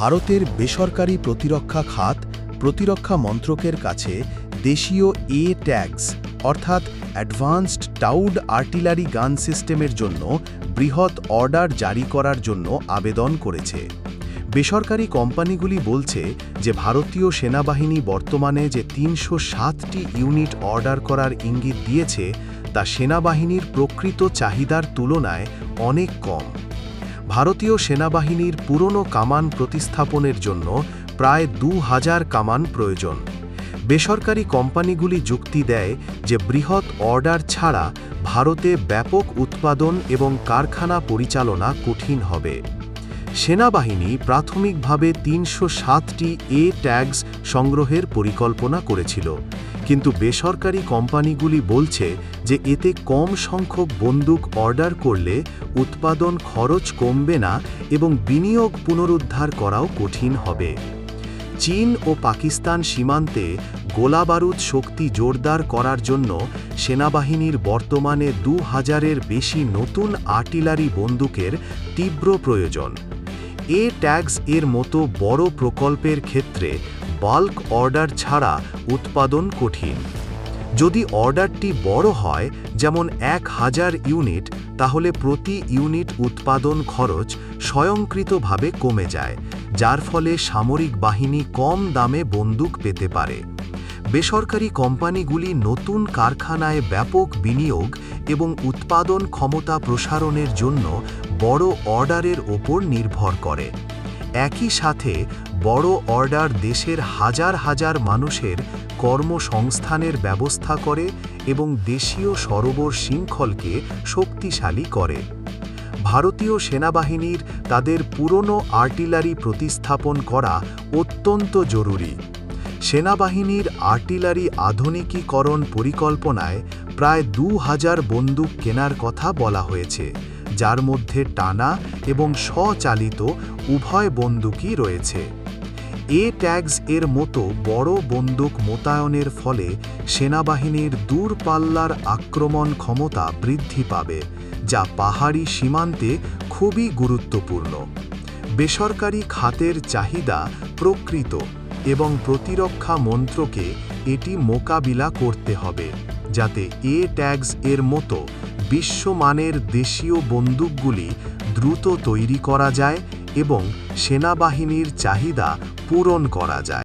ভারতের বেসরকারি প্রতিরক্ষা খাত প্রতিরক্ষা মন্ত্রকের কাছে দেশীয় এ ট্যাগস, অর্থাৎ অ্যাডভান্সড টাউড আর্টিলারি গান সিস্টেমের জন্য বৃহৎ অর্ডার জারি করার জন্য আবেদন করেছে। বেসরকারি কোম্পানিগুলি বলছে যে ভারতীয় সেনাবাহিনী বর্তমানে যে তিনশো সাতটি ইউনিট অর্ডার করার ইঙ্গিত দিয়েছে, তা সেনাবাহিনীর প্রকৃত চাহিদার তুলনায় অনেক কম। ভারতীয় সেনাবাহিনীর পুরনো কামান প্রতিস্থাপনের জন্য প্রায় দু হাজার কামান প্রয়োজন। বেসরকারি কোম্পানিগুলি যুক্তি দেয় যে বৃহৎ অর্ডার ছাড়া ভারতে ব্যাপক উৎপাদন এবং কারখানা পরিচালনা কঠিন হবে। সেনাবাহিনী প্রাথমিকভাবে তিনশো সাতটি এ ট্যাগস সংগ্রহের পরিকল্পনা করেছিল। কিন্তু বেসরকারি কোম্পানিগুলি বলছে যে এতে কম সংখ্যক বন্দুক অর্ডার করলে উৎপাদন খরচ কমবে না এবং বিনিয়োগ পুনরুদ্ধার করাও কঠিন হবে। চীন ও পাকিস্তান সীমান্তে গোলাবারুদ শক্তি জোরদার করার জন্য সেনাবাহিনীর বর্তমানে দু হাজারের বেশি নতুন আর্টিলারি বন্দুকের তীব্র প্রয়োজন। এ ট্যাগস এর মতো বড় প্রকল্পের ক্ষেত্রে বাল্ক অর্ডার ছাড়া উৎপাদন কঠিন। যদি অর্ডারটি বড় হয়, যেমন এক হাজার ইউনিট, তাহলে প্রতি ইউনিট উৎপাদন খরচ স্বয়ংক্রিয়ভাবে কমে যায়, যার ফলে সামরিক বাহিনী কম দামে বন্দুক পেতে পারে। বেসরকারি কোম্পানিগুলি নতুন কারখানায় ব্যাপক বিনিয়োগ এবং উৎপাদন ক্ষমতা প্রসারণের জন্য বড় অর্ডারের ওপর নির্ভর করে। একই সাথে বড় অর্ডার দেশের হাজার হাজার মানুষের কর্মসংস্থানের ব্যবস্থা করে এবং দেশীয় সরোবর শৃঙ্খলকে শক্তিশালী করে। ভারতীয় সেনাবাহিনীর তাদের পুরনো আর্টিলারি প্রতিস্থাপন করা অত্যন্ত জরুরি। সেনাবাহিনীর আর্টিলারি আধুনিকীকরণ পরিকল্পনায় প্রায় দু হাজার বন্দুক কেনার কথা বলা হয়েছে, যার মধ্যে টানা এবং স্বচালিত উভয় বন্দুকই রয়েছে। এ ট্যাগস এর মতো বড় বন্দুক মোতায়নের ফলে সেনাবাহিনীর দূরপাল্লার আক্রমণ ক্ষমতা বৃদ্ধি পাবে, যা পাহাড়ি সীমান্তে খুবই গুরুত্বপূর্ণ। বেসরকারি খাতের চাহিদা প্রকৃত এবং প্রতিরক্ষা মন্ত্রকে এটি মোকাবিলা করতে হবে, যাতে এ ট্যাগস এর মতো বিশ্বমানের দেশীয় বন্দুকগুলি দ্রুত তৈরি করা যায় এবং সেনাবাহিনীর চাহিদা পূরণ করা যায়।